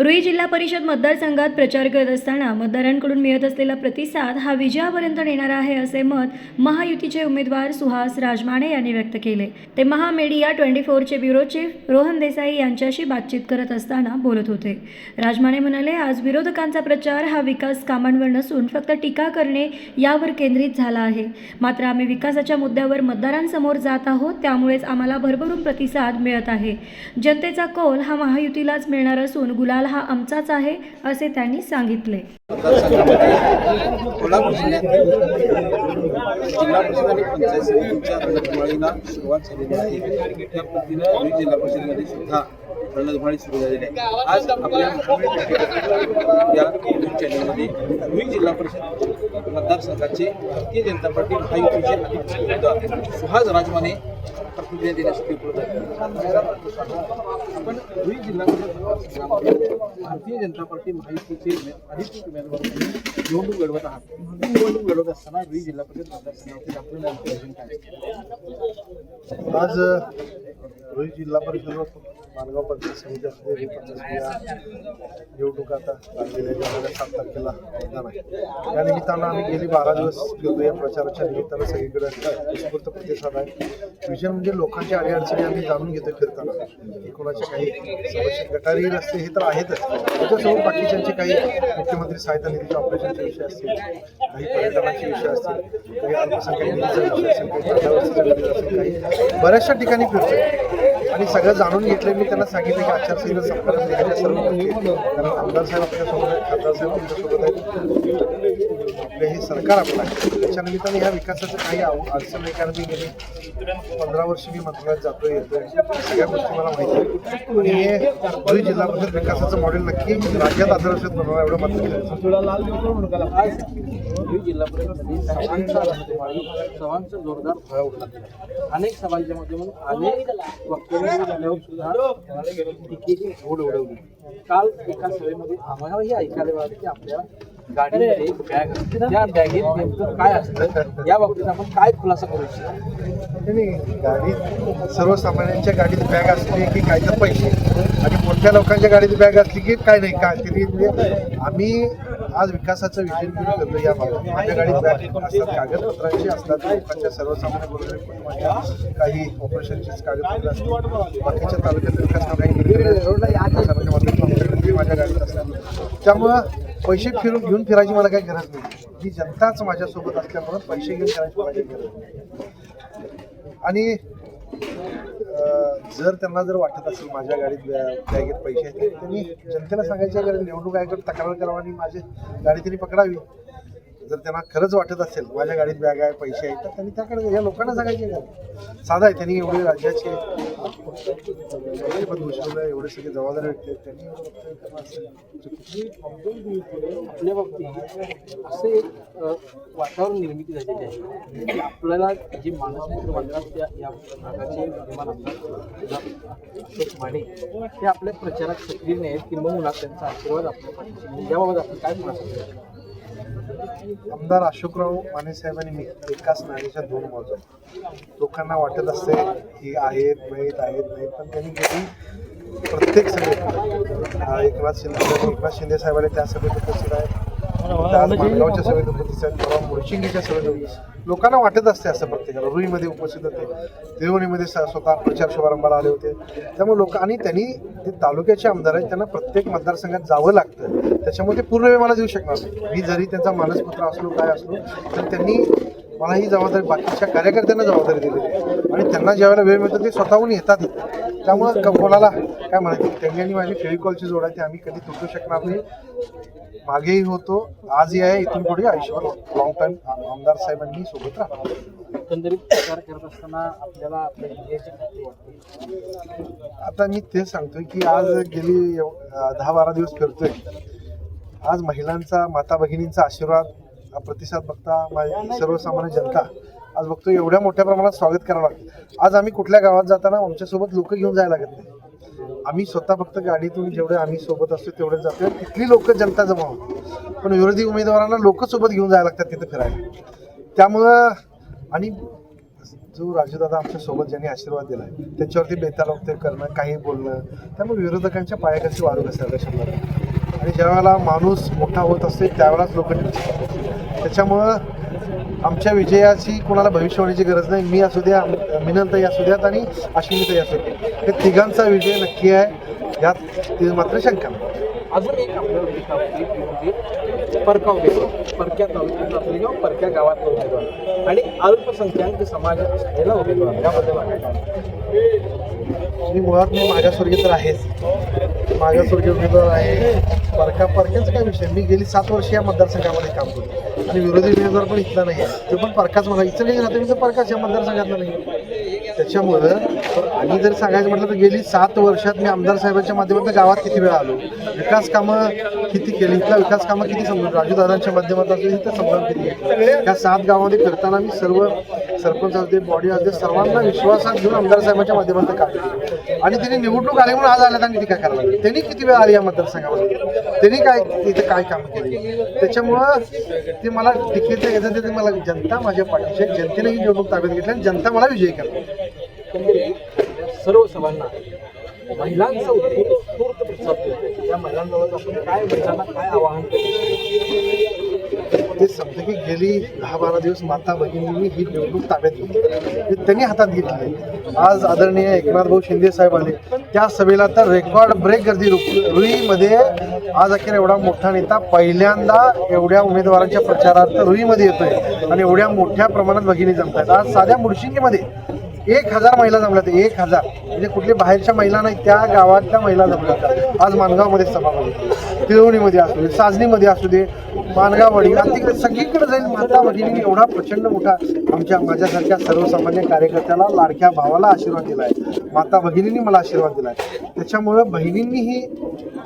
रुई जिल्हा परिषद मतदारसंघात प्रचार करत असताना मतदारांकडून मिळत असलेला प्रतिसाद हा विजयापर्यंत नेणारा आहे असे मत महायुतीचे उमेदवार सुहास राजमाने यांनी व्यक्त केले. ते महामेडिया ट्वेंटी फोरचे ब्युरो चीफ रोहन देसाई यांच्याशी बातचीत करत असताना बोलत होते. राजमाने म्हणाले आज विरोधकांचा प्रचार हा विकास कामांवर नसून फक्त टीका करणे यावर केंद्रित झाला आहे. मात्र आम्ही विकासाच्या मुद्द्यावर मतदारांसमोर जात आहोत त्यामुळेच आम्हाला भरभरून प्रतिसाद मिळत आहे. जनतेचा कौल हा महायुतीलाच मिळणार असून गुलाल हा आमचाच आहे असे त्यांनी सांगितले. जिल्हा पंचायत सुरुवात त्या जिल्हा सुद्धा रणधुमाळी सुरू झालेली आहे आज आपल्या या यूट्यूब चॅनलमध्ये बीड जिल्हा परिषद मतदारसंघाचे भारतीय जनता पार्टी महायुतीचे अधिकृत सुहास राजमाने प्रतिक्रिया देण्यासाठी उपलब्ध आहे? आपण बीड जिल्हा भारतीय जनता पार्टी महायुतीचे अधिकृत उमेदवार निवडणूक लढवत आहात. निवडणूक लढवत असताना बीड जिल्हा परिषद मतदारसंघातील आपलं नेमकं नियोजन काय आज रोहित जिल्हा परिषद व माणगाव पंचायत समिती हे समित्या निवडणूक आता लागलेल्या सात तारखेला मतदान आहे. या निमित्तानं आम्ही गेली बारा दिवस गेलो. या प्रचाराच्या निमित्तानं सगळीकडे उत्स्फूर्त प्रतिसाद आहे. विषय म्हणजे लोकांच्या अडीअडचणी आम्ही जाणून घेतो फिरताना. की कोणाच्या काही समस्या गटारी रस्ते हे तर आहेतच. त्याच्यासोबत बाकीच्यांचे काही मुख्यमंत्री सहायता निधीच्या ऑपरेशनचे विषय असतील काही पर्यटनाचे विषय असतील काही अल्पसंख्याक निधीचा विषय असेल काही कांदावरचा विषय असेल काही बऱ्याचशा ठिकाणी फिरतो आणि सगळं जाणून घेतलं मी त्यांना सांगितलं की आचारसंहिता संपर्क सर्व गोष्टी कारण आमदार साहेब आपल्यासोबत आहेत खासदार आहेत. आपलं हे सरकार आपलं आहे. त्याच्या निमित्ताने ह्या विकासाचं काही अडचण नाही कारण मी गेली पंधरा वर्ष मी मंत्रालयात जातोय येतोय. सगळ्या गोष्टी मला माहिती आहेत. आणि हे धुळे जिल्हा परिषद विकासाचं मॉडेल नक्की राज्यात आदर्श बनवणार एवढं मात्र केलं जिल्हा परिषद सभांचा जोरदार फळा उठला अनेक सभांच्या माध्यमातून अनेक वक्तव्य झाल्यावर सुद्धा टीकेची घोड उडवली. काल एका सभेमध्ये आम्हालाही ऐकायला मिळालं की आपल्या गाडीमध्ये एक बॅग असते. त्या बॅगेत नेमकं काय असतं? या बाबतीत आपण काय खुलासा करू इच्छितो? नाही, नाही. गाडीत सर्वसामान्यांच्या गाडीत बॅग असली की काय तर पैसे. आणि मोठ्या लोकांच्या गाडीत बॅग असली की काय नाही काय तरी. म्हणजे आम्ही आज विकासाचं विजन करतो या भागात. माझ्या गाडीत बॅग असतात कागदपत्रांची असतात लोकांच्या सर्वसामान्य काही ऑपरेशनचीच कागदपत्र असतात. बाकीच्या तालुक्यात विकास काही निधी माझ्या गाडीत त्यामुळं पैसे फिरून घेऊन फिरायची मला काही गरज नाही. ही जनताच माझ्यासोबत असल्यामुळं पैसे घेऊन फिरायची मला काही गरज नाही. आणि जर त्यांना जर वाटत असेल माझ्या गाडीत बॅगेत पैसे आहेत त्यांनी जनतेला सांगायच्या गरज निवडणूक आयोगात तक्रार करावा आणि माझी गाडी त्यांनी पकडावी. जर त्यांना खरंच वाटत असेल माझ्या गाडीत बॅग आहे पैसे आहेत तर त्यांनी त्याकडे या लोकांना सांगायचे का? साधा आहे त्यांनी एवढे राज्याचे पण घोषवलं एवढे सगळे जबाबदार व्यक्ती आहेत त्यांनी आपल्या बाबतीत असे एक वातावरण निर्मिती झालेली आहे की आपल्याला जे मानसपुत्र म्हणतात त्या या भागाचे विद्यमान आमदार माने ते आपल्या प्रचारात सक्रिय नाही आहेत मुला त्यांचा आशीर्वाद आपल्या याबाबत आपण काय म्हणा आमदार अशोकराव माने साहेबांनी मी एकाच नाण्याच्या दोन बाजू. लोकांना वाटत असते की आहेत नाहीत आहेत नाहीत पण त्यांनी गेली प्रत्येक सभेत एकनाथ शिंदे एकनाथ शिंदे साहेबांनी त्या सभेत उपस्थित आहेत. आज माणगावच्या सभेत उपस्थित आहेत. परवा मुळशिंगीच्या सभेत उपस्थित लोकांना वाटत असते असं प्रत्येकाला रुईमध्ये उपस्थित होते. देवणीमध्ये स- स्वतः प्रचार शुभारंभाला आले होते. त्यामुळे लोक आणि त्यांनी ते तालुक्याचे आमदार आहेत त्यांना प्रत्येक मतदारसंघात जावं लागतं. त्याच्यामुळे ते पूर्ण वेळ मला देऊ शकणार नाही. मी जरी त्यांचा मानसपुत्र असलो काय असलो तर त्यांनी मला ही जबाबदारी बाकीच्या कार्यकर्त्यांना जबाबदारी दिलेली आहे. आणि त्यांना ज्यावेळेला वेळ मिळतो ते स्वतःहून येतात त्यामुळं क- कोणाला काय म्हणायचं त्यांनी आणि माझी फेविकॉलची जोड आहे ती आम्ही कधी तुटू शकणार नाही. मागेही होतो. आजही आहे इथून पुढे आयुष्यभर लॉंग टाइम आमदार साहेबांनी सोबत राहणार. एकंदरीत प्रचार करत असताना आपल्याला आपल्या जिल्ह्याची खात्री वाटते. आता मी तेच सांगतोय की आज गेली एव- अं, दहा बारा दिवस फिरतोय. आज महिलांचा माता भगिनींचा आशीर्वाद हा प्रतिसाद बघता माझी सर्वसामान्य जनता आज बघतो एवढ्या मोठ्या प्रमाणात स्वागत करावं लागतं. आज आम्ही कुठल्या गावात जाताना आमच्यासोबत लोक घेऊन जायला लागत नाही. आम्ही स्वतः फक्त गाडीतून जेवढे आम्ही सोबत असतो तेवढे जातो तिथली लोक जनता जमा पण विरोधी उमेदवारांना लोक सोबत घेऊन जायला लागतात तिथे फिरायला. त्यामुळं आणि जो राजूदादा आमच्यासोबत ज्यांनी आशीर्वाद दिला आहे त्याच्यावरती बेताल वक्तव्य करणं काही बोलणं त्यामुळे विरोधकांच्या पायाखालची वारू घसरलं शंभर आणि ज्यावेळेला माणूस मोठा होत असते त्यावेळेलाच लोक त्याच्यामुळं आमच्या विजयाची कोणाला भविष्यवाणीची गरज नाही. मी असू द्या मिनलताई असू द्यात आणि अश्विनीताई असू द्या हे तिघांचा विजय नक्की आहे. यात ती मात्र शंका नाही. अजून एक ती म्हणजे परका उमेदवार. परक्या तालुक्यात असले किंवा परक्या गावातला उमेदवार. आणि अल्पसंख्याक समाज असलेला उमेदवार. याबद्दल? मी मुळात मी मागासवर्गीय तर आहेच. मागासवर्गीय उमेदवार आहे. परका परक्याचा काय विषय? मी गेली सात वर्ष या मतदारसंघामध्ये काम करतो. आणि विरोधी उमेदवार पण इथला नाही आहे. तो पण परकाच मला इथं नाही राहतो मी तर परकाच या मतदारसंघातला नाही. त्याच्यामुळं आणि जर सांगायचं म्हटलं तर गेली सात वर्षात मी आमदार साहेबांच्या माध्यमातून गावात किती वेळा आलो? विकास कामं किती केली? इथला विकास कामं किती समजून राजूदादांच्या माध्यमातून इथं समजावून किती या सात गावामध्ये करताना मी सर्व सरपंच असते बॉडी असते सर्वांना विश्वासात घेऊन आमदार साहेबांच्या माध्यमातून काम केलं. आणि त्यांनी निवडणूक आली म्हणून आज आल्या आणि काय करायला लागली. त्यांनी किती वेळ आली या मतदारसंघामध्ये? त्यांनी काय तिथे काय काम केली? त्याच्यामुळं ते मला तिकीट घेतात ते मला जनता माझ्या पाठीशी जनतेने ही निवडणूक ताब्यात घेतली आणि जनता मला विजयी करते सर्व सभांना महिलांचा उत्स्फूर्त प्रतिसाद या महिलांजवळ आपण काय महिलांना काय आवाहन ते समजा की गेली दहा बारा दिवस माता भगिनींनी ही निवडणूक ताब्यात घेतली. हे त्यांनी हातात घेतली. आज आदरणीय एकनाथ भाऊ शिंदे साहेब आले. त्या सभेला तर रेकॉर्ड ब्रेक गर्दी रुईमध्ये आज अखेर एवढा मोठा नेता पहिल्यांदा एवढ्या उमेदवारांच्या प्रचारार्थ रुईमध्ये येतोय आणि एवढ्या मोठ्या प्रमाणात भगिनी जमतात आज साध्या मुडशिंगीमध्ये एक हजार महिला जमल्या एक हजार. म्हणजे कुठली बाहेरच्या महिला नाही त्या गावातल्या महिला जमल्या आज मानगावमध्ये सभा बघितली तिळवणीमध्ये असू दे साजनीमध्ये असू दे मानगाववाडी आणि तिकडे सगळीकडे जाईल माता भगिनीने एवढा प्रचंड मोठा आमच्या माझ्यासारख्या सर्वसामान्य कार्यकर्त्याला लाडक्या भावाला आशीर्वाद दिला आहे माता भगिनींनी मला आशीर्वाद दिला आहे त्याच्यामुळं बहिणींनीही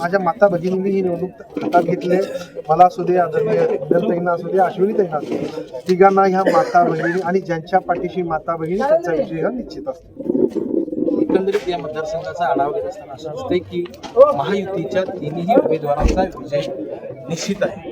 माझ्या माता भगिनींनी ही निवडणूक हातात घेतले मला असू दे आदरणीय ताईंना असू दे अश्विनीताईंना असू दे. तिघांना ह्या माता भगिनी आणि ज्यांच्या पाठीशी माता भगिनी त्यांचा विजय हा निश्चित असतो. एकंदरीत या मतदारसंघाचा आढावा घेत असताना असं असते की महायुतीच्या तिन्ही उमेदवारांचा विजय निश्चित आहे.